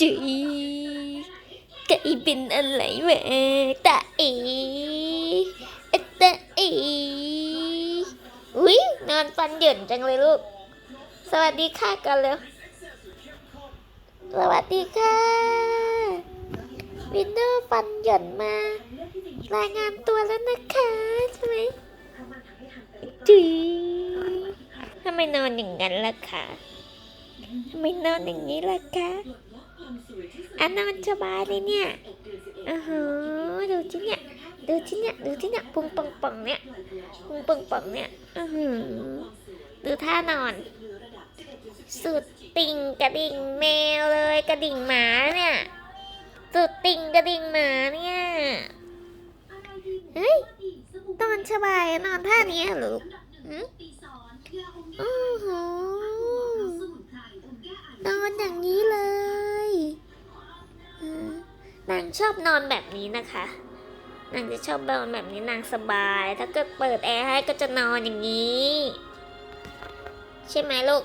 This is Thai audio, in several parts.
จีไก่เป็นอะไรวะตาเอเอะตาเออุ้ยนอนฟันเหยินจังเลยลูก สวัสดีค่ะกันเร็ว สวัสดีค่ะ วินเนอร์ฟันหยินมา รายงานตัวแล้วนะคะใช่ไหมจีทำไมนอนอย่างนั้นล่ะคะทำไมนอนอย่างนี้ล่ะคะ อะนอนสบายเลยเนี่ยอือหือดูที่เนี่ย ดูที่เนี่ย ดูที่เนี่ยปุงปังปังเนี่ยปุงปังปังเนี่ยอือหือดูท่านอน สุดติ่งกระดิ่งแมวเลยกระดิ่งหมาเนี่ย สุดติ่งกระดิ่งหมาเนี่ย เฮ้ย นอนสบายนอนท่านี้หรอลูกหืมโอ้โหนอนอย่างนี้เลย ชอบนอนแบบนี้นะคะนางจะชอบนอนแบบนี้นางสบาย ถ้าเกิดเปิดแอร์ให้ก็จะนอนอย่างนี้ ใช่ไหมลูก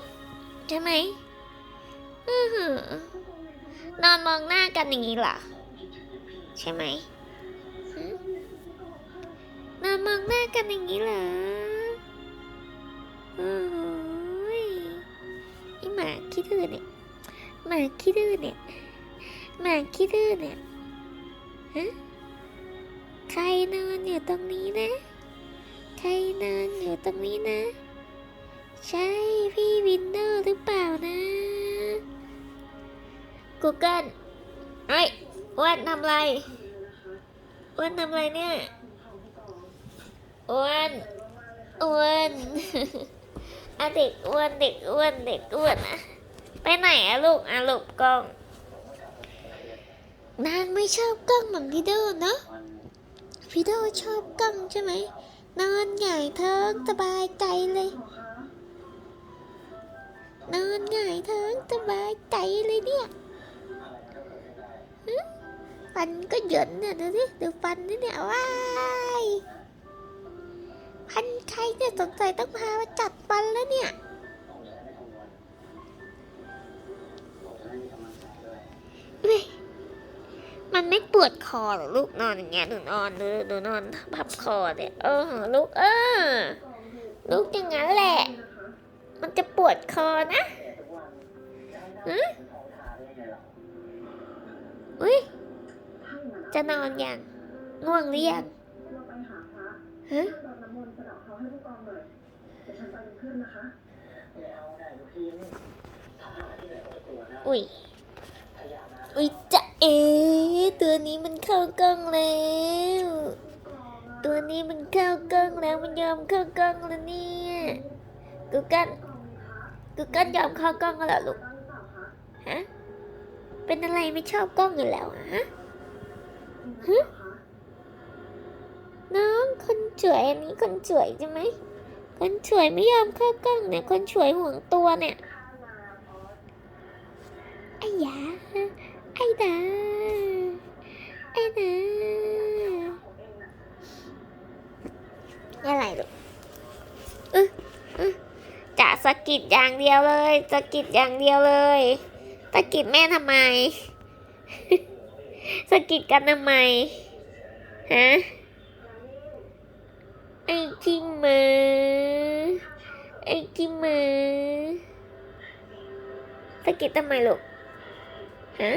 ใช่ไหมนอนมองหน้ากันอย่างนี้เหรอ ใช่ไหมหืมนอนมองหน้ากันอย่างนี้เหรอโอ้ยไอหมาขี้ดื้อเนี่ยหมาขี้ดื้อเนี่ยหมาขี้ดื้อเนี่ย ฮะใครนอนอยู่ตรงนี้นะ ใครนอนอยู่ตรงนี้นะ ใช่พี่วินเดอร์หรือเปล่านะ Google เฮ้ยอ้วนทำไรอ้วนทำไรเนี่ยอ้วนอ้วนอะเด็กอ้วนเด็กอ้วนเด็กอ้วนอะไปไหนอะลูกอะลบกล้อง ไม่ชอบกล้งเหมือนพี่โดเนอะพี่โดชอบกล้งใช่ไหม นอนหงายท้องสบายใจเลย นอนหงายท้องสบายใจเลยเนี่ยฟันก็หยินเนี่ยดูสิดูฟันนี่เนี่ยว้ายพันใครเนี่ยสงสัยต้องพามาจัดฟันแล้วเนี่ย มันไม่ปวดคอเหรอลูกนอนอย่างเงี้ยดูนอนดูดูนอนพับคอเนี่ยเออลูกเออลูกอย่างนั้นแหละ มันจะปวดคอนะหืออุ้ยจะนอนยังง่วงหรือยังฮะอุ้ยอุ้ยจะเอ ตัวนี้มันเข้ากล้องแล้ว ตัวนี้มันเข้ากล้องแล้วมันยอมเข้ากล้องแล้วเนี่ยกูกันกูกันยอมเข้ากล้องแล้วลูกฮะเป็นอะไรไม่ชอบกล้องอยู่แล้วฮะฮะน้องคนสวยอันนี้คนสวยใช่ไหมคนสวยไม่ยอมเข้ากล้องเนี่ยคนสวยห่วงตัวเนี่ยไอ้ยาไอ้ดา ไอ้ดา กเออเออจะสะกิดอย่างเดียวเลยสะกิดอย่างเดียวเลยสะกิดแม่ทำไมสะกิดกันทำไมฮะไอ้ที่มือไอ้ที่มือสะกิดทำไมลูกฮะ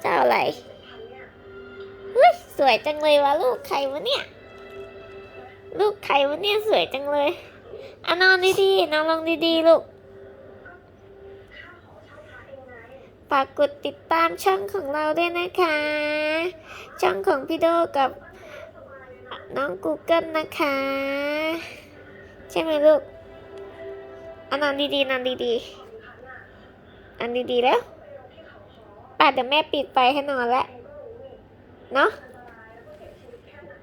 เจ้าอะไรเฮ้ยสวยจังเลยวะลูกใครวะเนี่ย ลูกใครวะเนี่ยสวยจังเลยอะนอนดีๆนอนลงดีๆลูกฝากกดติดตามช่องของเราด้วยนะคะ ช่องของพี่โดกับน้อง Google นะคะ ใช่ไหมลูกอานอนดีๆนอนดีๆนอนดีๆแล้วป่าเดี๋ยวแม่ปิดไฟให้นอนแล้ว เนาะ